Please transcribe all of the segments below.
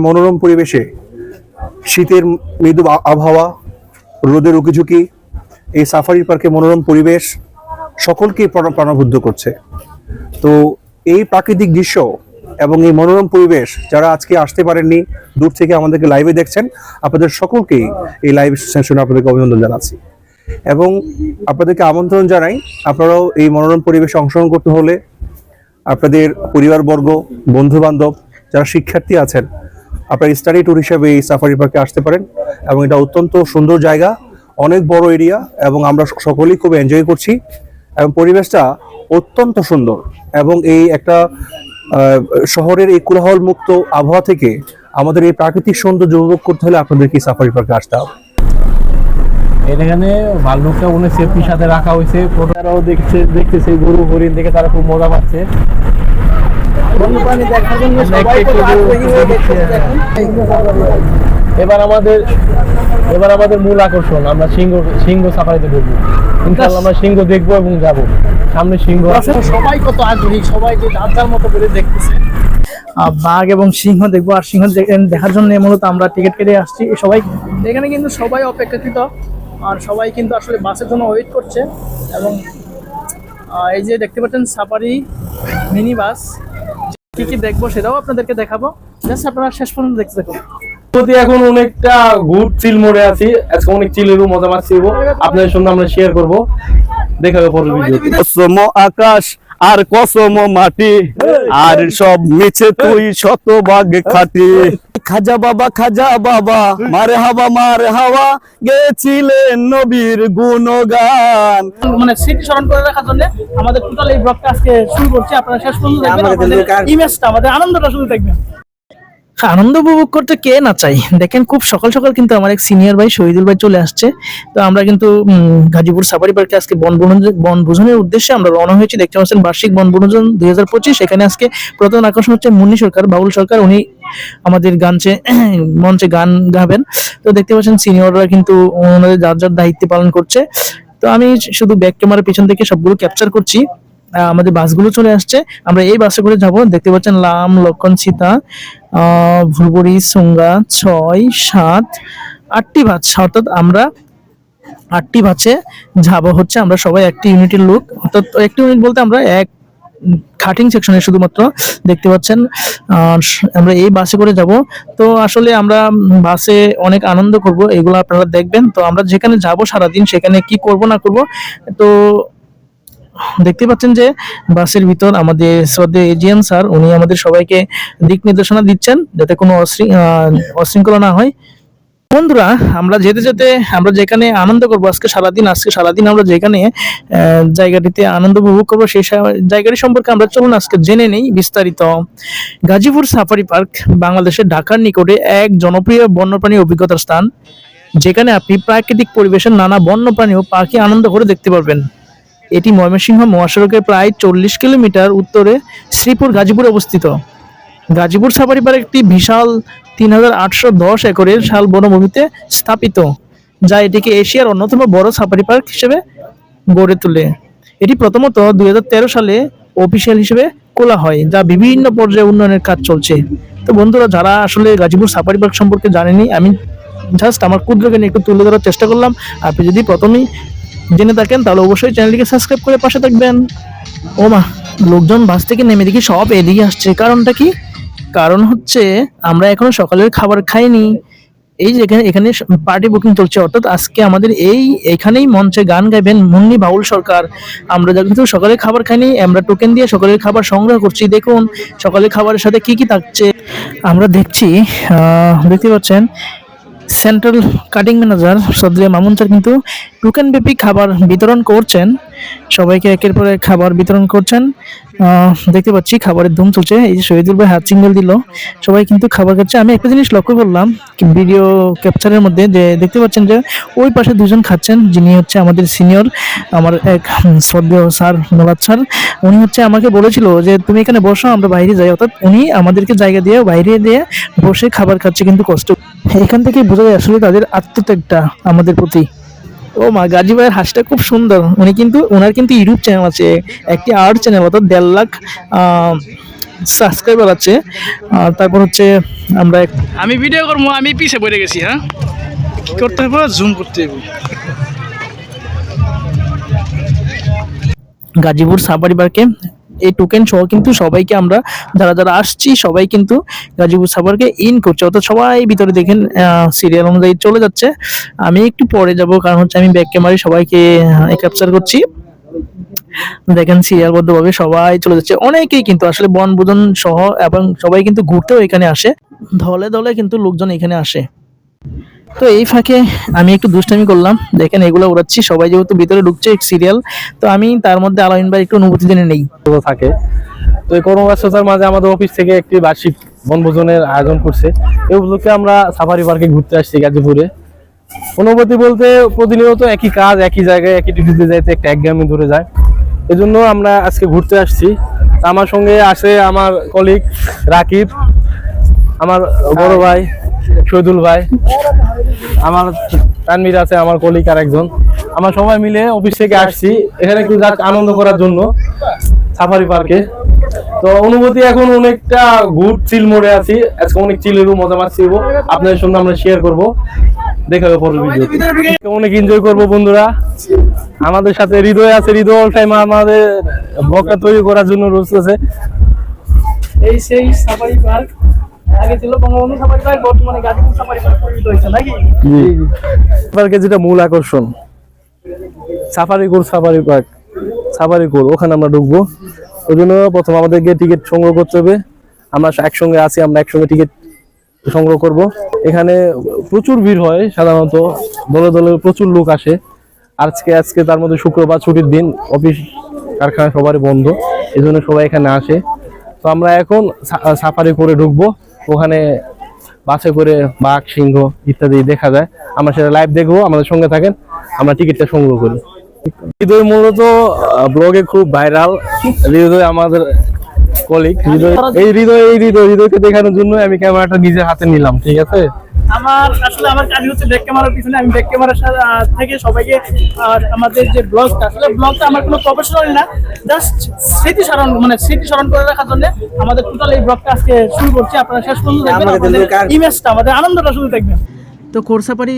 মনোরম পরিবেশে শীতের মৃদু আবহাওয়া, রোদের উকিঝুঁকি, এই সাফারি পার্কে মনোরম পরিবেশ সকলকে প্রাণ- প্রাণবদ্ধ করছে। তো এই প্রাকৃতিক দৃশ্য এবং এই মনোরম পরিবেশ যারা আজকে আসতে পারেননি, দূর থেকে আমাদেরকে লাইভে দেখছেন, আপনাদের সকলকেই এই লাইভ সেশনে আপনাদেরকে অভিনন্দন জানাচ্ছি। এবং আপনাদেরকে আমন্ত্রণ জানাই, আপনারাও এই মনোরম পরিবেশে অংশগ্রহণ করতে হলে আপনাদের পরিবারবর্গ বন্ধু বান্ধব যারা শিক্ষার্থী আছেন আপনার স্টাডি ট্যুর হিসাবে এই সাফারি পার্কে আসতে পারেন এবং এটা অত্যন্ত সুন্দর জায়গা, অনেক বড় এরিয়া এবং আমরা সকলেই খুব এনজয় করছি এবং পরিবেশটা অত্যন্ত সুন্দর এবং এই একটা শহরের এই কোলাহল মুক্ত আবহাওয়া থেকে আমাদের এই প্রাকৃতিক সৌন্দর্য উপভোগ করতে হলে আপনাদেরকে সাফারি পার্কে আসতে হবে। এখানে ভাল্লুকটা উনি সেফটির সাথে রাখা হয়েছে। প্রোটারাও দেখছে, দেখতেছে গরু হরিণ দেখে তারা খুব মজা পাচ্ছে। বন্যপ্রাণী দেখার জন্য সবাই কত আগ্রহী হয়ে দেখতেছে এবার আমাদের এবার আমাদের মূল আকর্ষণ আমরা সিংহ সিংহ সাফারিতে ঢুকবো। ইনশাল্লাহ আমরা সিংহ দেখব এবং যাব। সামনে সিংহ সবাই কত আগ্রহী সবাই যে যার যার মতো করে দেখতেছে। বাঘ এবং সিংহ দেখব আর সিংহ দেখার জন্য মূলত আমরা টিকিট কেটে আসছি। সবাই এখানে কিন্তু সবাই অপেক্ষাকৃত আর সবাই কিন্তু আসলে বাসের জন্য ওয়েট করছে এবং এই যে দেখতে পাচ্ছেন সাফারি মিনি বাস কি কি দেখব সেটাও আপনাদেরকে দেখাবো। জাস্ট আপনারা শেষ পর্যন্ত দেখতে থাকুন। প্রতি এখন অনেকটা গুড চিল মোড়ে আছি। আজকে অনেক চিলেরও মজা মারছি আপনাদের সঙ্গে আমরা শেয়ার করব। দেখা হবে পরের ভিডিও কসম আকাশ আর কসম মাটি আর সব মিছে তুই শতভাগ খাটি। খাজা বাবা খাজা বাবা মারে হাওয়া মারে হাওয়া গেছিলেন নবীর গুণগান। মানে স্মৃতি স্মরণ করে রাখার জন্য আমাদের টোটাল এই ব্লগটা আজকে শুরু করছি। আপনারা শেষ পর্যন্ত দেখবেন আমাদের ইমেজটা আমাদের আনন্দটা শুধু দেখবেন। আনন্দ উপভোগ করতে কে না চাই? দেখেন খুব সকাল সকাল কিন্তু আমার এক সিনিয়র ভাই শহীদুল ভাই চলে আসছে। তো আমরা কিন্তু গাজীপুর সাফারি পার্কে আজকে বনভোজন বনভোজনের উদ্দেশ্যে আমরা রওনা হয়েছি। দেখতে পাচ্ছেন বার্ষিক বনভোজন দুই হাজার পঁচিশ। এখানে আজকে প্রধান আকর্ষণ হচ্ছে মুন্নি সরকার বাউল সরকার। উনি আমাদের গানচে মঞ্চে গান গাবেন। তো দেখতে পাচ্ছেন সিনিয়ররা কিন্তু ওনাদের যার যার দায়িত্ব পালন করছে। তো আমি শুধু ব্যাক ক্যামেরার পিছন থেকে সবগুলো ক্যাপচার করছি। আমাদের বাসগুলো চলে আসছে। আমরা এই বাসে করে যাব। দেখতে পাচ্ছেন লাম, লক্ষণ, সীতা। ভুলবুড়ি সুঙ্গা, ছয়, সাত, আটটি বাস অর্থাৎ আমরা আটটি বাসে যাব হচ্ছে, আমরা সবাই একটি ইউনিটের লোক। অর্থাৎ একটি ইউনিট বলতে আমরা এক খাটিং সেকশনে শুধুমাত্র দেখতে পাচ্ছেন। আমরা এই বাসে করে যাব। তো আসলে আমরা বাসে অনেক আনন্দ করব, এগুলো আপনারা দেখবেন। তো আমরা যেখানে যাব সারাদিন, সেখানে কি করব, না করব, তো দেখতে পাচ্ছেন যে বাসের ভিতর আমাদের শ্রদ্ধে এজিএম স্যার, উনি আমাদের সবাইকে দিক নির্দেশনা দিচ্ছেন যাতে কোনো অশৃঙ্খলা না হয়। বন্ধুরা, আমরা যেতে যেতে আমরা যেখানে আনন্দ করব, আজকে সারাদিন আজকে সারাদিন আমরা যেখানে জায়গাটিতে আনন্দ উপভোগ করব, সেই জায়গাটি সম্পর্কে আমরা চলুন আজকে জেনে নেই বিস্তারিত। গাজীপুর সাফারি পার্ক, বাংলাদেশের ঢাকার নিকটে এক জনপ্রিয় বন্যপ্রাণী অভিজ্ঞতার স্থান, যেখানে আপনি প্রাকৃতিক পরিবেশের নানা বন্যপ্রাণী ও পাখি আনন্দ করে দেখতে পারবেন। এটি ময়মনসিংহ মহাসড়কের প্রায় চল্লিশ কিলোমিটার উত্তরে শ্রীপুর গাজীপুরে অবস্থিত। গাজীপুর সাফারি পার্ক একটি বিশাল তিন হাজার আটশো দশ একরের শাল বনভূমিতে স্থাপিত, যা এটিকে এশিয়ার অন্যতম বড় সাফারি পার্ক হিসেবে গড়ে তোলে। এটি প্রথমত দুই হাজার তেরো সালে অফিসিয়াল হিসেবে খোলা হয়, যা বিভিন্ন পর্যায়ে উন্নয়নের কাজ চলছে। তো বন্ধুরা, যারা আসলে গাজীপুর সাফারি পার্ক সম্পর্কে জানেনি, আমি জাস্ট আমার ক্ষুদ্রকে নিয়ে একটু তুলে ধরার চেষ্টা করলাম। আপনি যদি প্রথমেই জেনে থাকেন, তাহলে অবশ্যই চ্যানেলটিকে সাবস্ক্রাইব করে পাশে থাকবেন। ও মা, লোকজন বাস থেকে নেমে দেখি সব এদিকে আসছে। কারণটা কি? কারণ হচ্ছে আমরা এখনও সকালের খাবার খাইনি। এই যে এখানে এখানে পার্টি বুকিং চলছে। অর্থাৎ আজকে আমাদের এই এখানেই মঞ্চে গান গাইবেন মুন্নি বাউল সরকার। আমরা যা কিন্তু সকালে খাবার খাইনি, আমরা টোকেন দিয়ে সকালের খাবার সংগ্রহ করছি। দেখুন, সকালের খাবারের সাথে কি কি থাকছে। আমরা দেখছি দেখতে পাচ্ছেন সেন্ট্রাল কাটিং ম্যানেজার সদরিয়া মামুন স্যার কিন্তু টুকেন ব্যাপী খাবার বিতরণ করছেন। সবাইকে একের পর এক খাবার বিতরণ করছেন। দেখতে পাচ্ছি খাবারের ধুম চলছে। এই যে শহীদুল ভাই হাত সিঙ্গেল দিল। সবাই কিন্তু খাবার খাচ্ছে। আমি একটা জিনিস লক্ষ্য করলাম ভিডিও ক্যাপচারের মধ্যে যে দেখতে পাচ্ছেন যে ওই পাশে দুজন খাচ্ছেন, যিনি হচ্ছে আমাদের সিনিয়র আমার এক শ্রদ্ধেয় স্যার নোলাদ স্যার। উনি হচ্ছে আমাকে বলেছিল যে, তুমি এখানে বসো, আমরা বাইরে যাই। অর্থাৎ উনি আমাদেরকে জায়গা দিয়ে, বাইরে দিয়ে বসে খাবার খাচ্ছে, কিন্তু কষ্ট। এখান থেকে বোঝা যায় আসলে তাদের আত্মত্যাগটা আমাদের প্রতি। ও মা গাজী ভাইয়ের হাসিটা খুব সুন্দর। উনি কিন্তু ওনার কিন্তু ইউটিউব চ্যানেল আছে একটি আর্ট চ্যানেল অর্থাৎ দেড় লাখ সাবস্ক্রাইবার আছে। আর তারপর হচ্ছে আমরা আমি ভিডিও করব আমি পিছে পড়ে গেছি হ্যাঁ? করতে হবে? জুম করতে হবে। গাজীপুর সাফারি পার্কে এই টোকেন সহ কিন্তু সবাইকে আমরা, যারা যারা আসছি, সবাই কিন্তু গাজীপুর সাফারকে ইন করছে। অর্থাৎ সবাই ভিতরে দেখেন সিরিয়াল অনুযায়ী চলে যাচ্ছে। আমি একটু পরে যাব, কারণ হচ্ছে আমি ব্যাক ক্যামেরায় সবাইকে ক্যাপচার করছি। দেখেন সিরিয়ালবদ্ধভাবে সবাই চলে যাচ্ছে। অনেকেই কিন্তু আসলে বনভোজন সহ এবং সবাই কিন্তু ঘুরতেও এখানে আসে। ধলে ধলে কিন্তু লোকজন এখানে আসে। তো এই ফাঁকে আমি একটু দুষ্টামি করলাম। দেখেন এগুলো উড়াচ্ছি, সবাই যেহেতু ভিতরে ঢুকছে সিরিয়াল তো আমি তার মধ্যে আলামিন ভাই একটু অনুভূতি জেনে নেই। থাকে। তো এই কর্মব্যস্ততার মাঝে আমাদের অফিস থেকে একটি বার্ষিক বনভোজনের আয়োজন করছে। এই উপলক্ষে আমরা সাফারি পার্কে ঘুরতে আসছি গাজীপুরে। অনুভূতি বলতে প্রতিনিয়ত একই কাজ, একই জায়গায়, একই ডিউটিতে যাইতে একটা একঘেয়েমি ধরে যায়। এজন্য আমরা আজকে ঘুরতে আসছি। আমার সঙ্গে আছে আমার কলিগ রাকিব। আমার বড় ভাই শহীদুল ভাই আমার তানমির আছে আমার কলিগ আর একজন আমরা সবাই মিলে অফিস থেকে আসছি এখানে একটু আনন্দ করার জন্য সাফারি পার্কে তো অনুভূতি এখন অনেকটা গুড চিল মোড়ে আছি। আজকে অনেক চিল হইব মজা হইব। আপনাদের সঙ্গে আমরা শেয়ার করব। দেখা হবে পরের ভিডিও অনেক এনজয় করব বন্ধুরা। আমাদের সাথে হৃদয় আছে হৃদয় অল টাইম আমাদের বকা তৈরি করার জন্য রোজ আছে। এই সেই সাফারি পার্ক আগে যেটা মূল আকর্ষণ, safari core safari park, safari core ওখানে আমরা ঢুকবো। ওই জন্য প্রথম আমাদেরকে টিকিট সংগ্রহ করতে হবে। আমরা একসঙ্গে আছি, আমরা একসঙ্গে টিকিট সংগ্রহ করব। এখানে প্রচুর ভিড় হয়, সাধারণত দলে দলে প্রচুর লোক আসে। আজকে আজকে তার মধ্যে শুক্রবার ছুটির দিন, অফিস, কারখানা সবারই বন্ধ। এই জন্য সবাই এখানে আসে। তো আমরা এখন সাফারি করে ঢুকবো। ওখানে বাসে করে বাঘ, সিংহ ইত্যাদি দেখা যায়। আমরা সেটা লাইভ দেখব, আমাদের সঙ্গে থাকেন, আমরা টিকিটটা সংগ্রহ করি। হৃদয় মূলত ব্লগে খুব ভাইরাল হৃদয় আমাদের কলিগ হৃদয় এই হৃদয় এই হৃদয়, হৃদয়কে দেখানোর জন্য আমি ক্যামেরাটা নিজের হাতে নিলাম, ঠিক আছে? আমার আসলে আমার কাজ হচ্ছে ব্যাক ক্যামেরার পিছনে। আমি ব্যাক ক্যামেরার থেকে সবাইকে আর আমাদের যে ব্লগটা আসলে ব্লগটা আমার কোনো প্রফেশনাল না জাস্ট স্মৃতি স্মরণ মানে স্মৃতি স্মরণ করে রাখার জন্য আমাদের টোটাল এই ব্লগটা আজকে শুরু করছি। আপনারা শেষ পর্যন্ত দেখবেন আমাদের ইমেজটা আমাদের আনন্দটা শুধু দেখবেন। তো কোরসাপাড়ি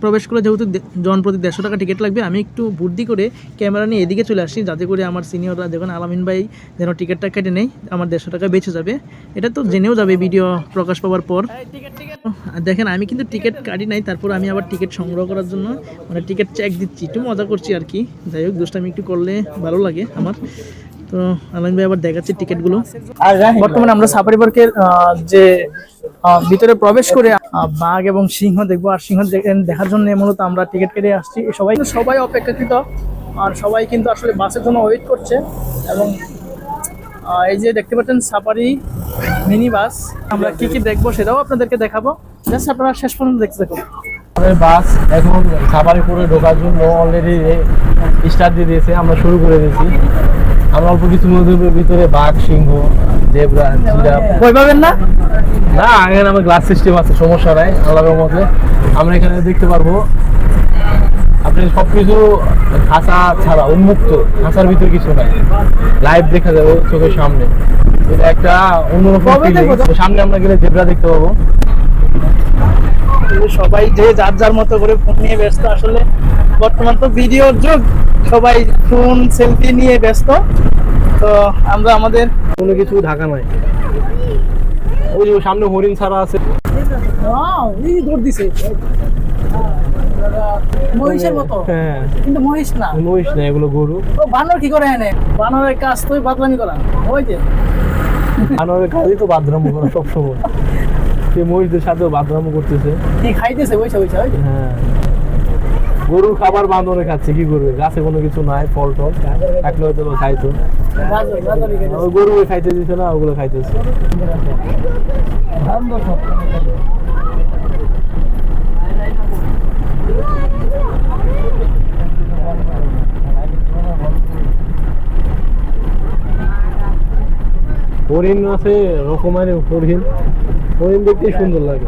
প্রবেশ করে, যেহেতু দে- জন প্রতি দেড়শো টাকা টিকিট লাগবে, আমি একটু বুদ্ধি করে ক্যামেরা নিয়ে এদিকে চলে আসি, যাতে করে আমার সিনিয়ররা দেখুন, আলামিন ভাই যেন টিকিটটা কেটে নেই আমার দেড়শো টাকা বেঁচে যাবে। এটা তো জেনেও যাবে ভিডিও প্রকাশ পাওয়ার পর। দেখেন, আমি কিন্তু টিকিট কাটি নাই, তারপর আমি আবার টিকিট সংগ্রহ করার জন্য মানে টিকিট চেক দিচ্ছি, একটু মজা করছি আর কি। যাই হোক, দুষ্টামি একটু করলে ভালো লাগে আমার। তো আলামিন ভাই আবার দেখাচ্ছি টিকিটগুলো বর্তমানে আমরা সাফারি পার্কের যে ভিতরে প্রবেশ করে বাঘ এবং সিংহ দেখব। আর সিংহ দেখার জন্য মূলত আমরা টিকিট কেটে আসছি। সবাই সবাই অপেক্ষাকৃত। আর সবাই কিন্তু আসলে বাসের জন্য ওয়েট করছে। এবং এই যে দেখতে পাচ্ছেন সাফারি মিনি বাস আমরা কি কি দেখব সেটাও আপনাদেরকে দেখাবো। জাস্ট আপনারা শেষ পর্যন্ত দেখতে থাকুন। আমাদের বাস এখন সাফারিপুরে ঢোকার জন্য অলরেডি স্টার্ট দিয়ে দিয়েছে। আমরা শুরু করে দিয়েছি। আমরা অল্প কিছু মধ্যে ভিতরে বাঘ সিংহ জেব্রা জিরাফ। ভয় পাবেন না? না এখানে আমার গ্লাস সিস্টেম আছে সমস্যা নাই আল্লাহর মতে আমরা এখানে দেখতে পারব আপনি সবকিছু খাঁচা ছাড়া উন্মুক্ত খাঁচার ভিতরে কিছু নাই। লাইভ দেখা যাবে চোখের সামনে। এটা একটা অন্যরকম? সামনে আমরা গেলে জেব্রা দেখতে পাবো। সবাই যে যার যার মতো করে ফোন নিয়ে ব্যস্ত আসলে বর্তমান তো ভিডিওর যুগ সবাই ফোন সেলফি নিয়ে ব্যস্ত। তো আমরা আমাদের কোনো কিছু ঢাকা নাই। ওই যে সামনে হরিণ ছাড়া আছে। এই দৌড় দিছে। মহিষের মতো। হ্যাঁ। কিন্তু মহিষ না। মহিষ না এগুলো গরু। ও বানর কি করে এনে? বানরের কাজ তো বাদলামি করা। ওই যে। আনোয়ারের কাজই তো বাদরামো করা সবসময়। সে মহিষদের সাথেও বাদরামো করতেছে। কি খাইতেছে? বইসা বইসা ওই যে হ্যাঁ। গরুর খাবার বাঁধরে খাচ্ছে কি করবে? গাছে কোনো কিছু নাই ফল টল। থাকলে হয়তো বা খাইতো। গরু খাইতে দিছে না ওগুলো খাইতেছে। হরিণ আছে রকমের হরিণ। হরিণ দেখতে সুন্দর লাগে?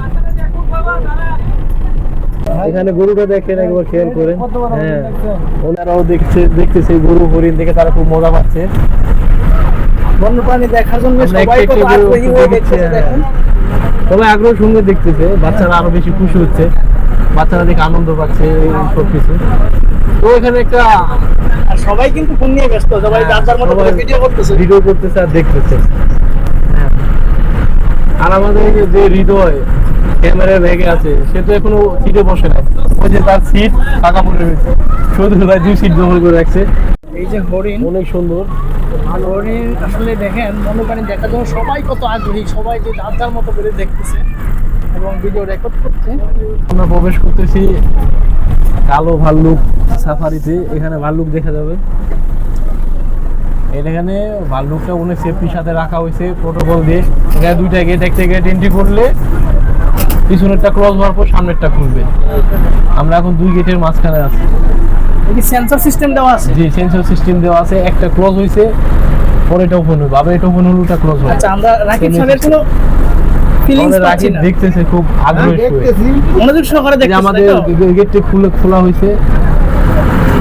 এখানে গরুটা দেখেন একবার খেয়াল করেন। হ্যাঁ। ওনারাও দেখছে দেখতেছে গরু হরিণ দেখে তারা খুব মজা পাচ্ছে। বন্যপ্রাণী দেখার জন্য সবাই কত আগ্রহী হয়ে দেখতেছে হ্যাঁ। দেখেন। তবে আগ্রহ সঙ্গে দেখতেছে বাচ্চারা আরও বেশি খুশি হচ্ছে। বাচ্চারা দেখে আনন্দ পাচ্ছে সব কিছু তো এখানে একটা আর সবাই কিন্তু ফোন নিয়ে ব্যস্ত সবাই যার যার মতো ভিডিও করতেছে। ভিডিও করতেছে আর দেখতেছে। হ্যাঁ। আর আমাদের যে হৃদয় ক্যামেরায় রেগে আছে সে তো এখনও সিটে বসে না ওই যে তার সিট ফাঁকা পড়ে রয়েছে। শুধু ভাই দুই সিট দখল করে রাখছে। এই যে হরিণ অনেক সুন্দর। আর হরিণ আসলে দেখেন বন্যপ্রাণী দেখার জন্য সবাই কত আগ্রহী সবাই যে যার যার মতো করে দেখতেছে এবং ভিডিও রেকর্ড করছে। আমরা প্রবেশ করতেছি কালো ভাল্লুক সাফারিতে এখানে ভাল্লুক দেখা যাবে। এখানে ভাল্লুকটা অনেক সেফটির সাথে রাখা হয়েছে প্রোটোকল দিয়ে। এখানে দুইটা গেট একটা গেট এন্ট্রি করলে পিছনেরটা ক্রস হওয়ার পর সামনেরটা খুলবে। আমরা এখন দুই গেটের মাঝখানে আছি। এই সেন্সর সিস্টেম দেওয়া আছে? যে সেন্সর সিস্টেম দেওয়া আছে। একটা ক্লোজ হয়েছে পরে এটা ওপেন হবে আবার এটা ওপেন হলো ওটা ক্লোজ হবে আচ্ছা আমরা রাকিব সাহেবের কোনো ফিলিংস পাচ্ছি রাকিব না। দেখতেছে খুব আগ্রহী হয়ে। মনোযোগ সহকারে দেখতেছে আমাদের গেটটি খুলে খোলা হয়েছে।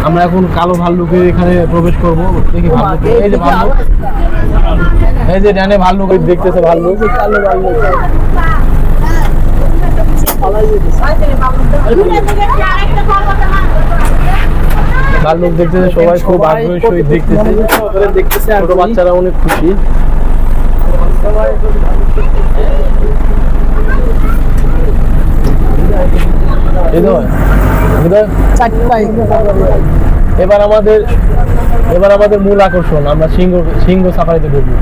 আমরা এখন কালো ভাল্লুকের এখানে প্রবেশ করব। দেখি ভাল্লুক এই যে ভাল্লুক। এই যে ডানে ভাল্লুক দেখতেছে ভাল্লুক। কালো ভাল্লুক। ভাল্লুক দেখতেছে সবাই খুব আগ্রহী সহিত দেখতেছে। দেখতেছে আর বাচ্চারা অনেক খুশি। হৃদয় চারটাই এবার আমাদের এবার আমাদের মূল আকর্ষণ আমরা সিংহ সিংহ সাফারিতে ঢুকবো।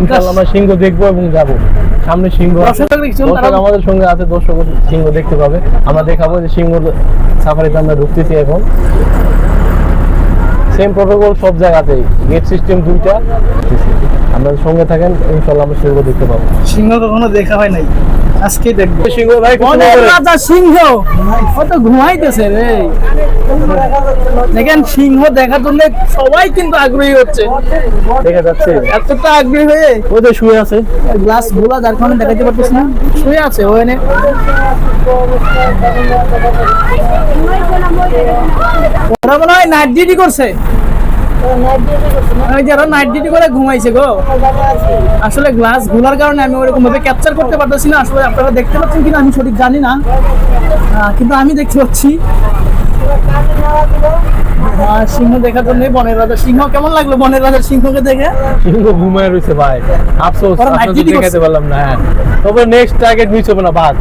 ইনশাল্লাহ আমরা সিংহ দেখব এবং যাব। সামনে সিংহ দর্শক আমাদের সঙ্গে আছে দর্শক সিংহ দেখতে পাবে। আমরা দেখাবো যে সিংহ সাফারিতে আমরা ঢুকতেছি এখন। সেম প্রোটোকল সব জায়গাতেই। গেট সিস্টেম দুইটা। আমরা সঙ্গে থাকেন ইনশাল্লাহ আমরা সিংহ দেখতে পাবো। সিংহ কখনো দেখা হয় নাই। আজকে দেখব। সিংহ ভাই? রাজা সিংহ। কত ঘুমাইতেছে রে। দেখেন সিংহ দেখার জন্য সবাই কিন্তু আগ্রহী হচ্ছে। দেখা যাচ্ছে। এতটা আগ্রহী হয়ে ওই তো শুয়ে আছে। গ্লাসগুলা যার কারণে দেখাতে পারতেছি না। শুয়ে আছে ওখানে ওরা মনে হয় নাইট ডিউটি করছে। যারা নাইট ডিউটি করে ঘুমাইছে গো। আসলে গ্লাসগুলার কারণে আমি ওরকম ভাবে ক্যাপচার করতে পারতেছি না। আসলে আপনারা দেখতে পাচ্ছেন কিনা আমি সঠিক জানি না। কিন্তু আমি দেখতে পাচ্ছি। সিংহ দেখার জন্য বনের রাজা। সিংহ কেমন লাগল বনের রাজা সিংহকে দেখে? সিংহ ঘুমায় রয়েছে ভাই। আফসোস দেখাতে পারলাম না হ্যাঁ। তবে নেক্সট টার্গেট মিস হবে না বাঘ।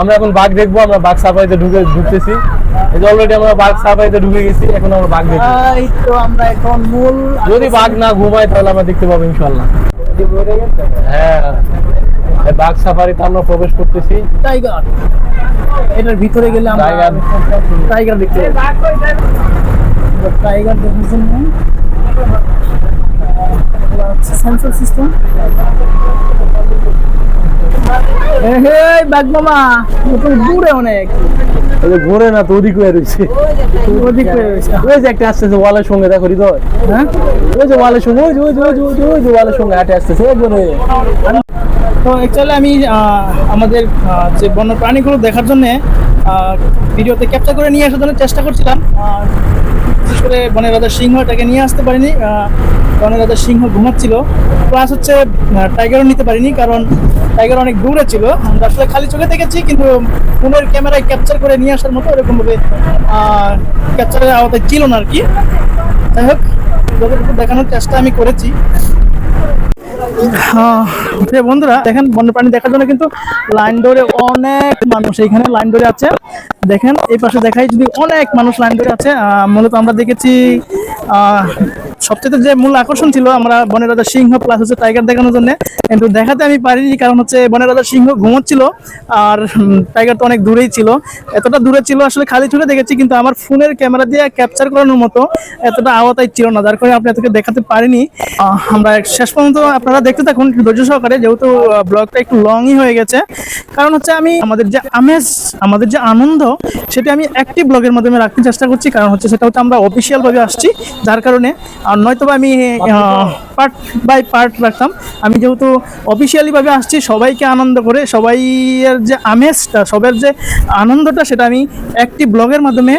আমরা এখন বাঘ দেখব আমরা বাঘ সাফারিতে ঢুকে ঢুকতেছি। এই অলরেডি আমরা বাঘ সাফারিতে ঢুকে গেছি এখন আমরা বাঘ দেখব এই তো আমরা এখন মূল যদি বাঘ না ঘুমায় তাহলে আমরা দেখতে পাবো ইনশাল্লাহ হ্যাঁ বাঘ সাফারিতে আমরা প্রবেশ করতেছি। টাইগার এটার ভিতরে গেলে আমরা Tiger. টাইগার দেখতে টাইগার দেখার সেন্সর সিস্টেম বাঘ মামা নতুন দূরে অনেক। ঘুরে না তো ওদিক হয়ে রয়েছে। ওদিক হয়ে রয়েছে। ওই যে একটা আসতেছে ওয়ালের সঙ্গে দেখো হৃদয়। হ্যাঁ? ওই যে ওয়ালের সঙ্গে ওই যে ওই যে ওই যে ওই যে ওয়ালের সঙ্গে হাঁটে আসতেছে তো অ্যাকচুয়ালি আমি আমাদের যে বন্য প্রাণীগুলো দেখার জন্য ভিডিওতে ক্যাপচার করে নিয়ে আসার জন্য চেষ্টা করছিলাম। বিশেষ করে বনের রাজার সিংহটাকে নিয়ে আসতে পারিনি। বনের রাজার সিংহ ঘুমাচ্ছিল। প্লাস হচ্ছে টাইগারও নিতে পারিনি কারণ টাইগার অনেক দূরে ছিল। আমরা আসলে খালি চোখে দেখেছি কিন্তু ফোনের ক্যামেরায় ক্যাপচার করে নিয়ে আসার মতো ওরকমভাবে ক্যাপচারের আওতায় ছিল না আর কি যাই হোক যতটুকু দেখানোর চেষ্টা আমি করেছি। হ্যাঁ, বন্ধুরা, দেখেন বন্যপ্রাণী দেখার জন্য কিন্তু লাইন ধরে অনেক মানুষ এখানে লাইন ধরে আছে। দেখেন, এই পাশে দেখাই যদি অনেক মানুষ লাইন ধরে আছে মূলত আমরা দেখেছি সবচেয়ে যে মূল আকর্ষণ ছিল আমরা বনের রাজা সিংহ প্লাস হচ্ছে টাইগার দেখানোর জন্য। কিন্তু দেখাতে আমি পারিনি, কারণ হচ্ছে বনের রাজা সিংহ ঘুমোচ্ছিল আর টাইগার তো অনেক দূরেই ছিল। এতটা দূরে ছিল, আসলে খালি চোখে দেখেছি, কিন্তু আমার ফোনের ক্যামেরা দিয়ে ক্যাপচার করানোর মতো এতটা আওতায় ছিল না, যার কারণে আপনি এতকে দেখাতে পারিনি। আমরা শেষ পর্যন্ত আপনারা দেখতে থাকুন, ধৈর্য সহকারে। যেহেতু ব্লগটা একটু লংই হয়ে গেছে। কারণ হচ্ছে আমি, আমাদের যে আমেজ, আমাদের যে আনন্দ, সেটা আমি একটি ব্লগের মাধ্যমে রাখতে চেষ্টা করছি। কারণ হচ্ছে সেটা হচ্ছে আমরা অফিসিয়াল ভাবে আসছি, যার কারণে, আর নয়তো বা আমি পার্ট বাই পার্ট রাখতাম। আমি যেহেতু অফিসিয়ালি ভাবে আসছি, সবাইকে আনন্দ করে, সবাইয়ের যে আমেজটা, সবার যে আনন্দটা, সেটা আমি একটি ব্লগের মাধ্যমে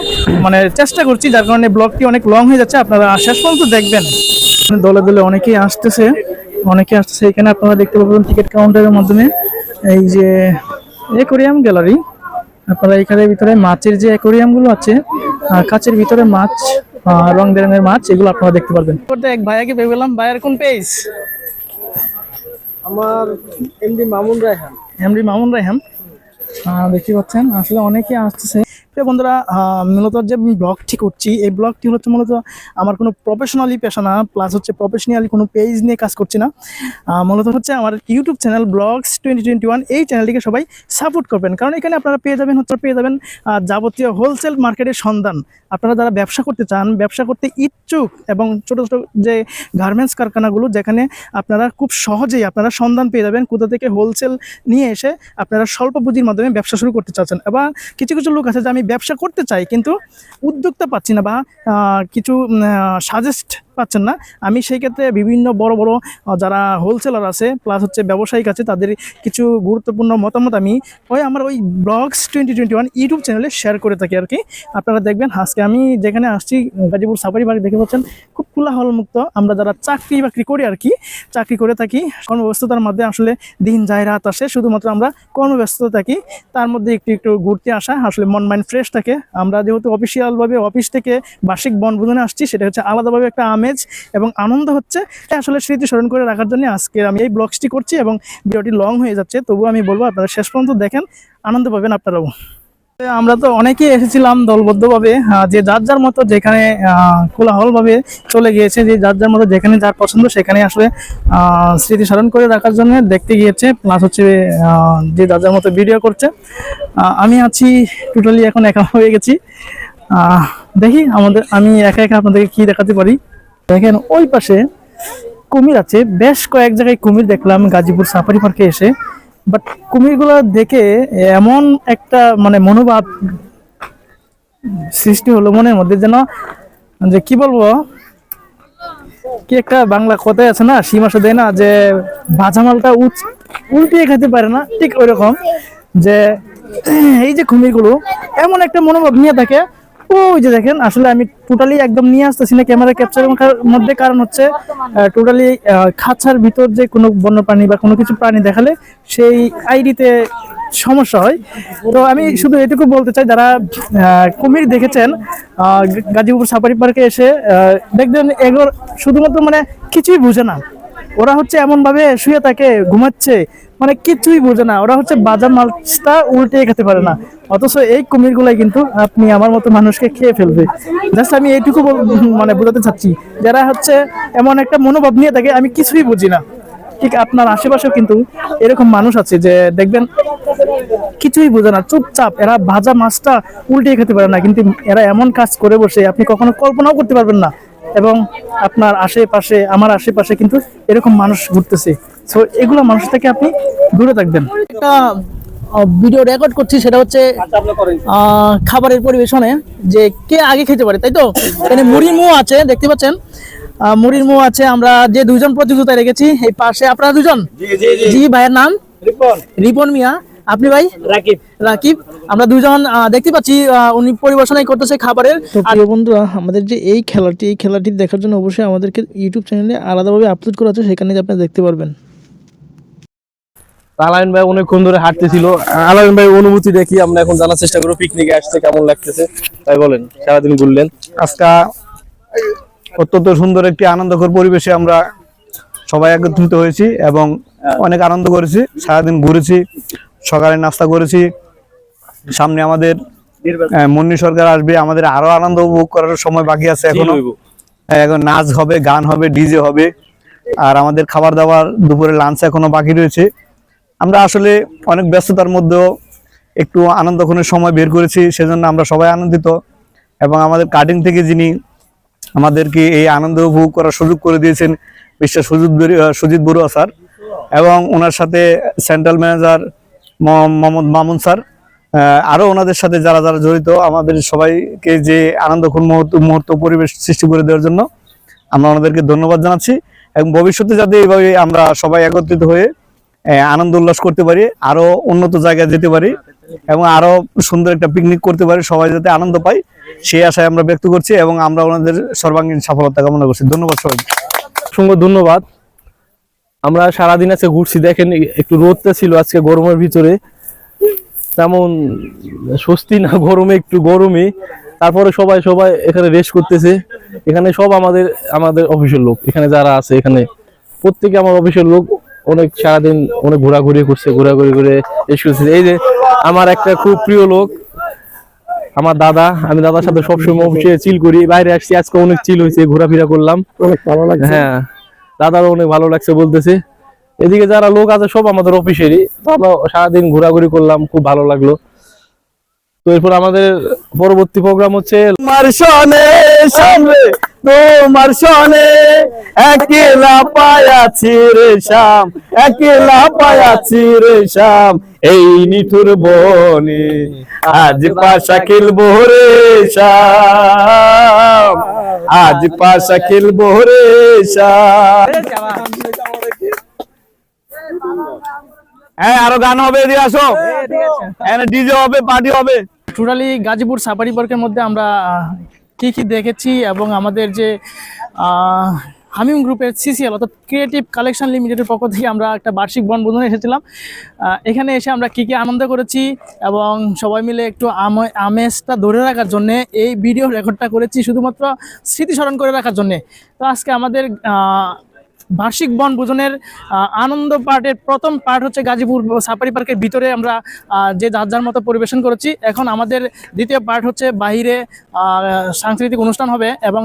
মানে চেষ্টা করছি, যার কারণে ব্লগটি অনেক লং হয়ে যাচ্ছে। আপনারা শেষ পর্যন্ত দেখবেন। দলে দলে অনেকেই আসতেছে। অনেকে আসছে এখানে আপনারা দেখতে পাবেন টিকিট কাউন্টারের মাধ্যমে। এই যে অ্যাকোরিয়াম গ্যালারি আপনারা এখানে ভিতরে মাছের যে অ্যাকোরিয়ামগুলো আছে আহ, কাচের ভিতরে মাছ আহ, রং বেরঙের মাছ এগুলো আপনারা দেখতে পারবেন। এক ভাইয়াকে পেয়ে গেলাম ভাইয়ার কোন পেজ আমার এমডি মামুন রায়হান। এমডি মামুন রায়হান। আহ, দেখতে পাচ্ছেন আসলে অনেকে আসতেছে। বন্ধুরা মূলত যে ব্লগটি করছি, এই ব্লগটি হচ্ছে মূলত আমার কোনো প্রফেশনালি পেশা না প্লাস হচ্ছে প্রফেশনালি কোনো পেজ নিয়ে কাজ করছি না। মূলত হচ্ছে আমার YouTube channel vlogs twenty twenty one এই চ্যানেলটিকে সবাই সাপোর্ট করবেন। কারণ এখানে আপনারা পেয়ে যাবেন হচ্ছে, পেয়ে যাবেন যাবতীয় হোলসেল মার্কেটের সন্ধান। আপনারা যারা ব্যবসা করতে চান, ব্যবসা করতে ইচ্ছুক এবং ছোটো ছোটো যে গার্মেন্টস কারখানাগুলো, যেখানে আপনারা খুব সহজেই আপনারা সন্ধান পেয়ে যাবেন কোথা থেকে হোলসেল নিয়ে এসে আপনারা স্বল্প পুঁজির মাধ্যমে ব্যবসা শুরু করতে চাচ্ছেন। এবং কিছু কিছু লোক আছে যে আমি ব্যবসা করতে চাই কিন্তু উদ্যোক্তা পাচ্ছি না বা কিছু সাজেস্ট পাচ্ছেন না। আমি সেই ক্ষেত্রে বিভিন্ন বড় বড় যারা হোলসেলার আছে প্লাস হচ্ছে ব্যবসায়িক আছে, তাদের কিছু গুরুত্বপূর্ণ মতামত আমি ওই আমার ওই vlogs twenty twenty one YouTube চ্যানেলে শেয়ার করে থাকি আর কি আপনারা দেখবেন, আজকে আমি যেখানে আসছি, গাজীপুর সাফারি বাগ দেখে পাচ্ছেন, খুব কোলাহল মুক্ত আমরা যারা চাকরি বাকরি করি আর কি চাকরি করে থাকি, কর্মব্যস্ততার মধ্যে আসলে দিন যায়, রাত আসে, শুধুমাত্র আমরা কর্মব্যস্ত থাকি। তার মধ্যে একটু একটু ঘুরতে আসা, আসলে মন মাইন্ড ফ্রেশ থাকে। আমরা যেহেতু অফিসিয়ালভাবে অফিস থেকে বার্ষিক বনভোজনে আসছি, সেটা হচ্ছে আলাদাভাবে একটা আমেজ এবং আনন্দ হচ্ছে আসলে স্মৃতি স্মরণ করে রাখার জন্য আজকে আমি এই ব্লগসটি করছি এবং ভিডিওটি লং হয়ে যাচ্ছে। তবুও আমি বলব, আপনারা শেষ পর্যন্ত দেখেন, আনন্দ পাবেন আপনারাও। আমরা তো অনেকেই এসেছিলাম দলবদ্ধভাবে যে যার যার মতো যেখানে কোলাহল ভাবে চলে গিয়েছে, যে যার যার মতো যেখানে যার পছন্দ সেখানে আসলে স্মৃতি স্মরণ করে রাখার জন্য দেখতে গিয়েছে প্লাস হচ্ছে যে যার যার মতো ভিডিও করছে। আমি আছি টোটালি এখন একা হয়ে গেছি। দেখি আমাদের, আমি একা একা আপনাদেরকে কি দেখাতে পারি? দেখেন, ওই পাশে কুমির আছে। বেশ কয়েক জায়গায় কুমির দেখলাম, গাজীপুর সাফারি পার্কে এসে। বাট কুমিরগুলো দেখে এমন একটা মানে মনোভাব সৃষ্টি হলো মনের মধ্যে যেন, যে কি বলব? কি একটা বাংলা কথাই আছে না সীমাসা দেয় না, যে ভাজা মালটা উল্টিয়ে খেতে পারে না, ঠিক ওই রকম যে এই যে কুমিরগুলো, এমন একটা মনোভাব নিয়ে থাকে ওই যে দেখেন, আসলে আমি টোটালি একদম নিয়ে আসতেছি না ক্যামেরা ক্যাপচারের মধ্যে কারণ হচ্ছে টোটালি খাঁচার ভিতর যে কোনো বন্যপ্রাণী বা কোনো কিছু প্রাণী দেখালে সেই আইডিতে সমস্যা হয়। তো আমি শুধু এটুকু বলতে চাই, যারা কুমির দেখেছেন গাজীপুর সাফারি পার্কে এসে দেখবেন এগুলো শুধুমাত্র মানে কিছুই বুঝে না। ওরা হচ্ছে এমন ভাবে শুয়ে থাকে, ঘুমাচ্ছে মানে কিছুই বোঝে না। ওরা হচ্ছে বাজার মাছটা উল্টে খেতে পারে না। অথচ এই কুমিরগুলাই কিন্তু আপনি আমার মতো মানুষকে খেয়ে ফেলবে। জাস্ট আমি এইটুকু মানে বোঝাতে চাচ্ছি, যারা হচ্ছে এমন একটা মনোভাব নিয়ে থাকে, আমি কিছুই বুঝি না। ঠিক আপনার আশেপাশেও কিন্তু এরকম মানুষ আছে যে, দেখবেন, কিছুই বোঝে না, চুপচাপ, এরা ভাজা মাছটা উল্টে খেতে পারে না। কিন্তু এরা এমন কাজ করে বসে, আপনি কখনো কল্পনাও করতে পারবেন না। এবং আপনার আশেপাশে আমার আশেপাশে কিন্তু এরকম মানুষ ঘুরতেছে। সো এগুলো মানুষ থেকে আপনি দূরে থাকবেন। একটা ভিডিও রেকর্ড করছি সেটা হচ্ছে আহ, খাবারের পরিবেশনে যে কে আগে খেতে পারে তাই তো? এখানে মুড়ির মুও আছে দেখতে পাচ্ছেন? আহ, মুড়ির মুও আছে আমরা যে দুজন প্রতিযোগিতায় রেখেছি এই পাশে আপনারা দুজন? জি ভাইয়ের নাম? রিপন। রিপন মিয়া। আপনি ভাই? রাকিব। রাকিব। আমরা দুজন আহ, দেখতে পাচ্ছি আহ, উনি পরিবেশনাই করতেছে খাবারের। আর বন্ধুরা আমাদের যে এই খেলাটি এই খেলাটি দেখার জন্য অবশ্যই আমাদেরকে ইউটিউব চ্যানেলে আলাদাভাবে আপলোড করা আছে সেখানে আপনারা দেখতে পারবেন। আলামিন ভাই অনেকক্ষণ ধরে হাঁটতেছিল। আলামিন ভাই অনুভূতি দেখি আমরা এখন জানার চেষ্টা করব পিকনিকে আসছে কেমন লাগতেছে। তাই বলেন সারাদিন ঘুরলেন। আজকা অত্যন্ত সুন্দর একটি আনন্দকর পরিবেশে আমরা সবাই একত্রিত হয়েছি এবং অনেক আনন্দ করেছি সারাদিন ঘুরেছি। সকালে নাস্তা করেছি। সামনে আমাদের আহ, মুন্নি সরকার আসবে। আমাদের আরও আনন্দ উপভোগ করার সময় বাকি আছে এখনও। হ্যাঁ, এখন নাচ হবে গান হবে ডিজে হবে। আর আমাদের খাবার দাবার দুপুরে লাঞ্চ এখনও বাকি রয়েছে। আমরা আসলে অনেক ব্যস্ততার মধ্যেও একটু আনন্দক্ষণের সময় বের করেছি সেজন্য আমরা সবাই আনন্দিত। এবং আমাদের কাটিং থেকে যিনি আমাদেরকে এই আনন্দ উপভোগ করার সুযোগ করে দিয়েছেন বিশ্বাস সুজিত সুজিত বড়ুয়া স্যার। এবং ওনার সাথে central manager Mohammad Mamun sir. আরও ওনাদের সাথে যারা যারা জড়িত, আমাদের সবাইকে যে আনন্দক্ষণ মুহূর্ত মুহূর্ত পরিবেশ সৃষ্টি করে দেওয়ার জন্য আমরা ওনাদেরকে ধন্যবাদ জানাচ্ছি এবং ভবিষ্যতে যাতে এইভাবে আমরা সবাই একত্রিত হয়ে আনন্দ উল্লাস করতে পারি আরও উন্নত জায়গায় যেতে পারি এবং আরও সুন্দর একটা পিকনিক করতে পারি, সবাই যাতে আনন্দ পাই সেই আশায় আমরা ব্যক্ত করছি এবং আমরা ওনাদের সর্বাঙ্গীন সফলতা কামনা করছি। ধন্যবাদ সবাই অসংখ্য ধন্যবাদ। আমরা সারাদিন আজকে ঘুরছি দেখেন একটু রোদটা ছিল আজকে গরমের ভিতরে। তেমন স্বস্তি না গরমে একটু গরমে তারপরে সবাই সবাই এখানে রেস্ট করতেছে। এখানে সব আমাদের আমাদের অফিসের লোক। এখানে যারা আছে এখানে প্রত্যেকে আমার অফিসের লোক। অনেক সারাদিন অনেক ঘোরাঘুরি করছে ঘোরাঘুরি করে রেস্ট করছে এই যে আমার একটা খুব প্রিয় লোক আমার দাদা। আমি দাদার সাথে সবসময় অফিসে চিল করি। বাইরে আসছি আজকে অনেক চিল হয়েছে ঘোরাফেরা করলাম। অনেক ভালো লাগছে। হ্যাঁ। দাদারও অনেক ভালো লাগছে বলতেছে। এদিকে যারা লোক আছে সব আমাদের অফিসেরই তো আমরা সারাদিন ঘোরাঘুরি করলাম, খুব ভালো লাগল। তো এরপর আমাদের পরবর্তী প্রোগ্রাম হচ্ছে তোমার সনে সামনে তোমার সনে একলা পায়াছি রে শাম একলা পায়াছি রে শাম এই নিঠুর বনে আজ পাশা খেলব রে শাম আজ পাশা খেলব রে শাম হ্যাঁ আরও গান হবে এদিকে আসো। ডিজে হবে পার্টি হবে। টোটালি গাজীপুর সাফারি পার্কের মধ্যে আমরা কি কি দেখেছি এবং আমাদের যে হামিম গ্রুপের সিসিএল অর্থাৎ ক্রিয়েটিভ কালেকশন লিমিটেডের পক্ষ থেকে আমরা একটা বার্ষিক বনভোজনে এসেছিলাম। এখানে এসে আমরা কি কি আনন্দ করেছি এবং সবাই মিলে একটু আম- আমেজটা ধরে রাখার জন্য এই ভিডিও রেকর্ডটা করেছি শুধুমাত্র স্মৃতিস্মরণ করে রাখার জন্য। তো আজকে আমাদের বার্ষিক বনভোজনের আনন্দ পার্টের প্রথম পার্ট হচ্ছে গাজীপুর সাফারি পার্কের ভিতরে আমরা যে যার যার মতো পরিবেশন করেছি। এখন আমাদের দ্বিতীয় পার্ট হচ্ছে আহ, সাংস্কৃতিক অনুষ্ঠান হবে এবং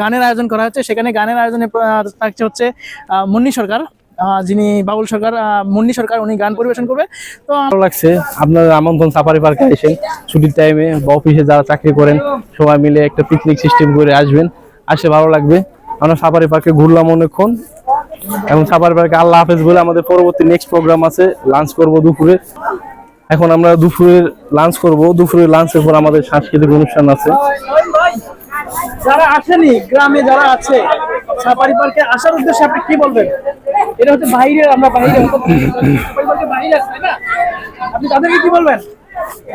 গানের আয়োজন করা হচ্ছে। সেখানে গানের আয়োজনে থাকছে হচ্ছে মুন্নি সরকার যিনি বাবুল সরকার মুন্নি সরকার উনি গান পরিবেশন করবে। তো ভালো লাগছে। আপনার আমন্ত্রণ সাফারি পার্কে এসে ছুটির টাইমে বা অফিসে যারা চাকরি করেন সবাই মিলে একটা পিকনিক সিস্টেম করে আসবেন। আসে ভালো লাগবে। আমরা সাফারি পার্কে ঘুরলাম অনেকক্ষণ। এবং সাফারি পার্কে আল্লাহ হাফেজ বলে আমাদের পরবর্তী নেক্সট প্রোগ্রাম আছে লাঞ্চ করব দুপুরে। এখন আমরা দুপুরে লাঞ্চ করব। দুপুরে লাঞ্চের পর আমাদের সাংস্কৃতিক অনুষ্ঠান আছে। যারা আসেনি গ্রামে যারা আছে সাফারি পার্কে আসার উদ্দেশ্যে আপনি কি বলবেন? এটা হচ্ছে বাইরে আমরা বাইরে বাইরে আছে না? আপনি তাদেরকে কি বলবেন?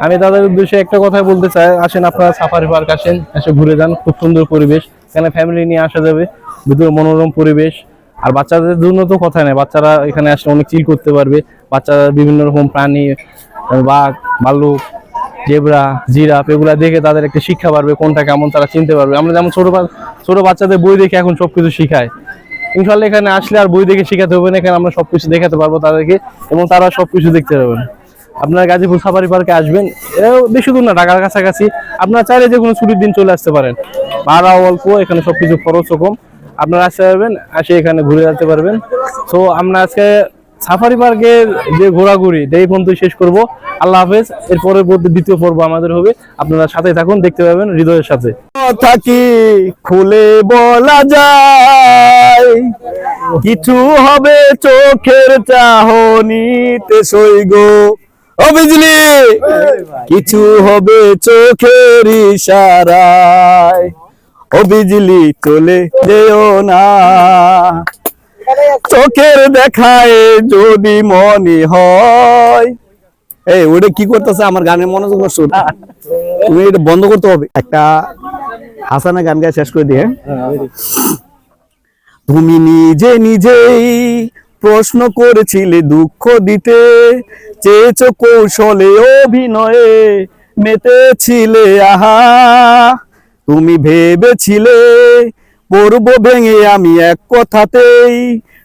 আমি তাদের উদ্দেশ্যে একটা কথা বলতে চাই। আসেন আপনারা সাফারি পার্ক আসেন এসে ঘুরে যান। খুব সুন্দর পরিবেশ। এখানে ফ্যামিলি নিয়ে আসা যাবে। ভিতরে মনোরম পরিবেশ। আর বাচ্চাদের জন্য তো কথা নেই, বাচ্চারা এখানে আসলে অনেক চিল করতে পারবে। বাচ্চারা বিভিন্ন রকম প্রাণী, বাঘ, ভাল্লুক, জেবরা, জিরাফ, এগুলো দেখে তাদের একটা শিক্ষা পারবে কোনটা কেমন তারা চিনতে পারবে। আমরা যেমন ছোট ছোট বাচ্চাদের বই দেখে এখন সব কিছু শেখায়। ইনশাল্লাহ এখানে আসলে আর বই দেখে শেখাতে হবে না, এখানে আমরা সব কিছু দেখাতে পারব তাদেরকে এবং তারা সব কিছু দেখতে পারবেন আপনারা গাজীপুর সাফারি পার্কে আসবেন। বেশি দূর না, ঢাকার কাছাকাছি। আপনারা চাইলে যে কোনো ছুটির দিন চলে আসতে পারেন। ভাড়াও অল্প, এখানে সবকিছু খরচও কম। আপনারা আসতে পারবেন, আসে এখানে ঘুরে যেতে পারবেন। তো আমরা আজকে সাফারি পার্কের যে ঘোরাঘুরি, এই পর্যন্ত শেষ করব। আল্লাহ হাফেজ, এর পরের পর- দ্বিতীয় পর্ব আমাদের হবে। আপনারা সাথে থাকুন, দেখতে পাবেন হৃদয়ের সাথে। থাকি খুলে বলা যায়? কিছু হবে চোখের চাহনিতে সইগ। ও বিজলি, কিছু হবে চোখের ইশারায়। ও বিজলি যেও না। চোখের দেখায় যদি মনে হয়। এই, ওটা কি করতেছে? আমার গানের মনোযোগ নষ্ট। তুমি এটা বন্ধ করতে হবে। একটা হাসানা গান গায়ে শেষ করে দিয়ে তুমি নিজে নিজেই প্রশ্ন করেছিলে দুঃখ দিতে। চেয়েছ কৌশলে অভিনয়ে মেতেছিলে আহা। তুমি ভেবেছিলে পড়ব ভেঙে আমি এক কথাতেই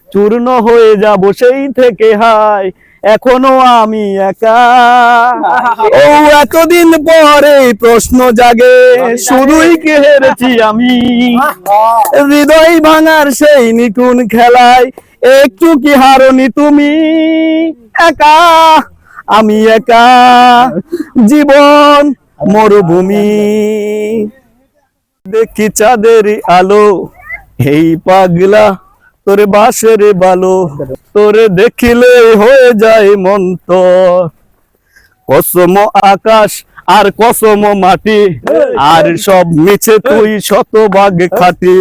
চূর্ণ হয়ে যাব সেই থেকে হাই এখনও আমি একা। ও এতদিন পরে প্রশ্ন জাগে শুধুই কে হেরেছি আমি? হৃদয় ভাঙার সেই নিটুন খেলায় একটু কি হারনি তুমি? একা? আমি একা। জীবন মরুভূমি। দেখি চাঁদের আলো। এই পাগলা, তোরে বাসের বালো। তোরে দেখিলে হয়ে যায় মন্তর। কসম আকাশ আর কসম মাটি। আর সব মিছে তুই শতভাগ খাটি।